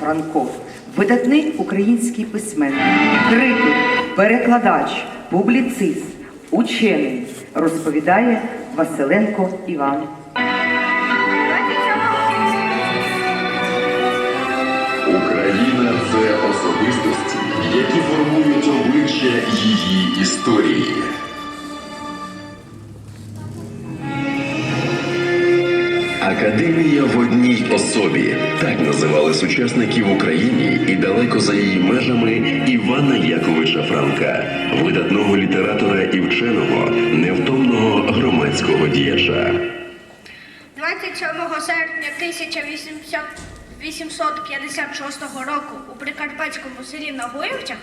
Франко, видатний український письменник, критик, перекладач, публіцист, учений, розповідає Василенко Іван. Україна це особистості, які формують обличчя її історії. Академія в одній особі так називали сучасників в Україні і далеко за її межами Івана Яковича Франка, видатного літератора і вченого, невтомного громадського діяча. 27 серпня 1856 року у Прикарпатському селі на Нагоївцях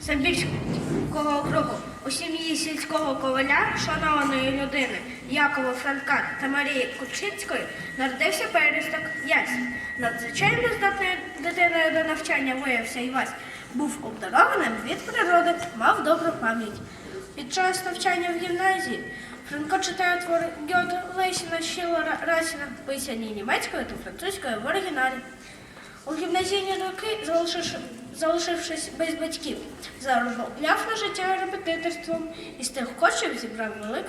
Самбірського округу у сім'ї сільського коваля, шанованої людини Якова Франка та Марії Кучинської народився пересток Ясь. Надзвичайно здатною дитиною до навчання виявився Івась. Був обдарованим від природи, мав добру пам'ять. Під час навчання в гімназії Франко читає твори Гьоте, Лесіна, Шілера, Расіна, писані німецькою та французькою в оригіналі. У гімназійні роки, залишивши- залишившись без батьків, заробляв на життя репетиторством і з тих коштів зібрав велику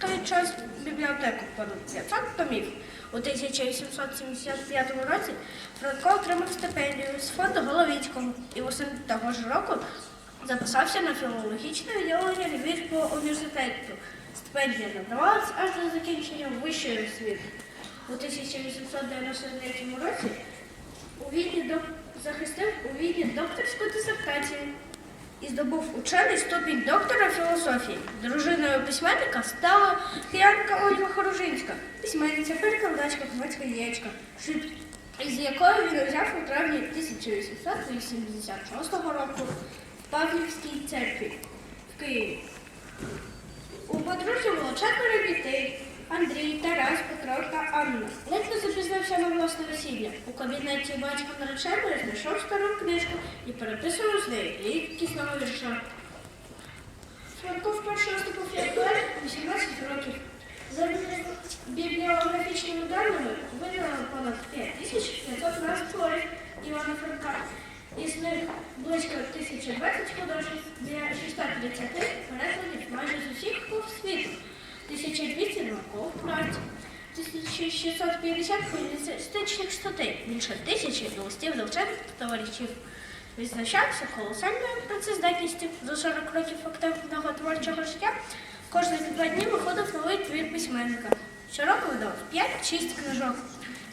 на той час бібліотеку понад 500 томів. У 1875 році Франко отримав стипендію з фонду Головінського і восени того ж року записався на філологічне відділення Львівського університету. Стипендія надавалась аж до закінчення вищої освіти. У 1893 році у Відні док- захистив у Відні докторську дисертацію і здобув учений ступінь доктора філософії. Дружиною письменника стала киянка Ольга Хорожинська, письменниця, перекладачка, громадська діячка, із якою він взяв у травні 1886 року в Павлівській церкві в Києві. У подружжя було четверо дітей. Андрій, Тарас, Петро та Анна. Запізнився на власне весілля. У кабінеті батька нареченої знайшов стару книжку і переписував з нею рідкісного вірша. Франко вперше виступив як поет 18 років. За бібліографічними даними виділено понад 5500 назв творів Івана Франка. Із них близько 1020 художніх для 630 перекладів майже з усіх мов світу, 1200 наукових праць, 1650 публіцистичних статей, більше тисячі листів до товаришів. Відзначався колосальною працездатністю за 40 років активного творчого життя. Кожні два дні виходив новий твір письменника. Щороку видав 5-6 книжок.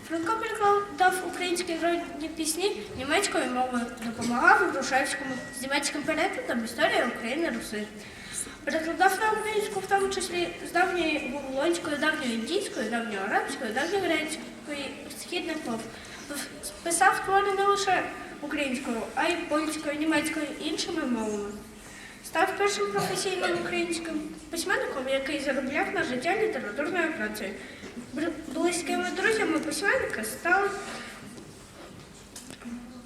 Франко перекладав українські народні пісні німецькою мовою, допомагав Грушевському з німецьким перекладом історії України Руси. Перекладав на українську, в тому числі з давньої вавилонської, давньої індійської, давньої арабської, давньогрецької, східних мов. Писав твори не лише українською, а й польською, німецькою і іншими мовами. Став першим професійним українським письменником, який заробляв на життя літературною працею. Близькими друзями письменника стали,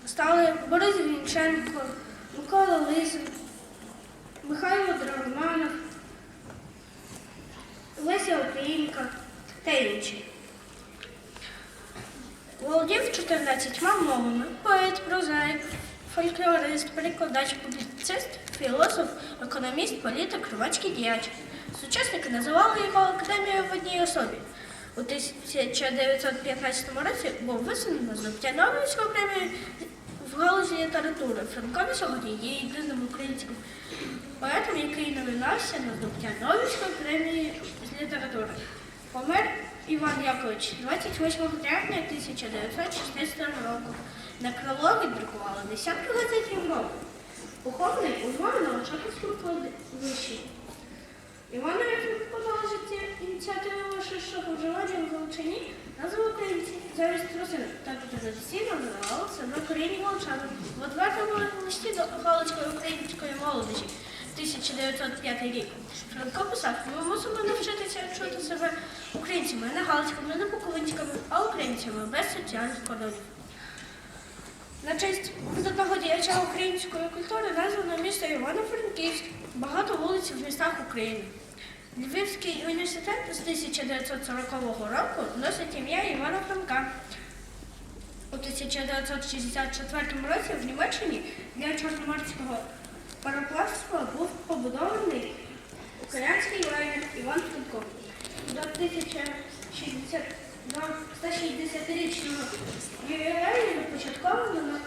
стали Борис Вінченко, Микола Лисин, Михайло Драгоманов, Леся Українка та інші. Володів 14 мовами, поет, прозаїк, фольклорист, перекладач, публіцист, філософ, економіст, політик, громадський діяч. Сучасники називали його академією в одній особі. У 1915 році був висунено здобуття Нобелівської премії в галузі літератури. Франкові сьогодні є єдиним українським поетом, який номінувався на здобуття Нобелівської премії з літератури. Помер Іван Якович 28 травня 1916 року. На крило віддрукували десятки газет Європи. Похований у Львові на Очаковському кладовищі. Іванові ініціативи ширшого вживання в Галичині назва українці замість русини. Так традиційно називали себе корінні галичани. В отвертому листі до Галицької української молодежі 1905 рік. Франко писав, ми мусимо навчитися чути себе українцями, не галицькими, не буковинськими, а українцями без соціальних кордонів. На честь видатного діяча української культури названо місто Івано-Франківськ, багато вулиць в містах України. Львівський університет з 1940 року носить ім'я Івана Франка. У 1964 році в Німеччині для чорноморського пароплавства був побудований український лайнер Іван Франко. До 160-річного ювілею започатковано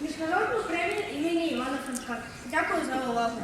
міжнародну премію імені Івана Франка. Дякую за увагу.